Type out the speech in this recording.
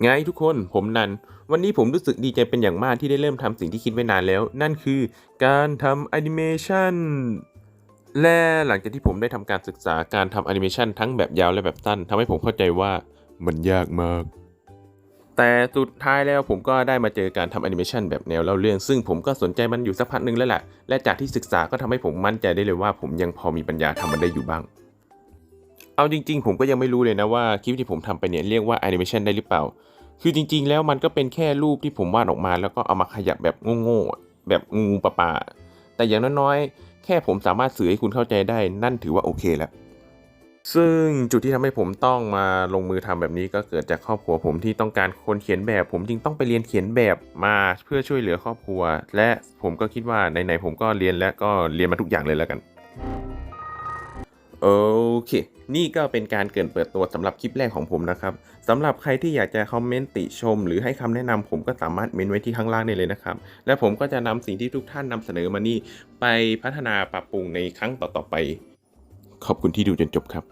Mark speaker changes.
Speaker 1: ไงทุกคนผมนัน วันนี้ผมรู้สึกดีใจเป็นอย่างมากที่ได้เริ่มทำสิ่งที่คิดไว้นานแล้ว นั่นคือการทำแอนิเมชันและหลังจากที่ผมได้ทำการศึกษาการทำแอนิเมชันทั้งแบบยาวและแบบสั้นทำให้ผมเข้าใจว่ามันยากมาก แต่สุดท้ายแล้วผมก็ได้มาเจอการทำแอนิเมชันแบบแนวเล่าเรื่อง ซึ่งผมก็สนใจมันอยู่สักพักหนึ่งแล้วแหละและจากที่ศึกษาก็ทำให้ผมมั่นใจได้เลยว่า ผมยังพอมีปัญญาทำมันได้อยู่บ้าง เอาจริง ๆ ผมก็ยังไม่รู้เลยนะว่าคลิปที่ผมทำไปเนี่ยเรียกว่าแอนิเมชันได้หรือเปล่า คือจริง ๆ แล้วมันก็เป็นแค่รูปที่ผมวาดออกมา แล้วก็เอามาขยับแบบโง่ๆแบบงูปลาปลาแต่อย่างน้อยๆแค่ผมสามารถสื่อให้คุณเข้าใจได้นั่นถือว่าโอเคแล้วซึ่งจุดที่ทำให้ผมต้องมาลงมือทำแบบนี้ก็เกิดจากครอบครัวผมที่ต้องการคนเขียนแบบ ผมจึงต้องไปเรียนเขียนแบบมาเพื่อช่วยเหลือครอบครัว และผมก็คิดว่าไหนๆผมก็เรียนแล้วก็เรียนมาทุกอย่างเลยแล้วกัน โอเค นี่ก็เป็นการเกินเปิดตัวสำหรับคลิปแรกของผมนะครับสำหรับใครที่อยากจะคอมเมนต์ติชม หรือให้คำแนะนำผมก็สามารถเมนไว้ที่ข้างล่างได้เลยนะครับ และผมก็จะนำสิ่งที่ทุกท่านนำเสนอมานี่ ไปพัฒนาปรับปรุงในครั้งต่อๆไป ขอบคุณที่ดูจนจบครับ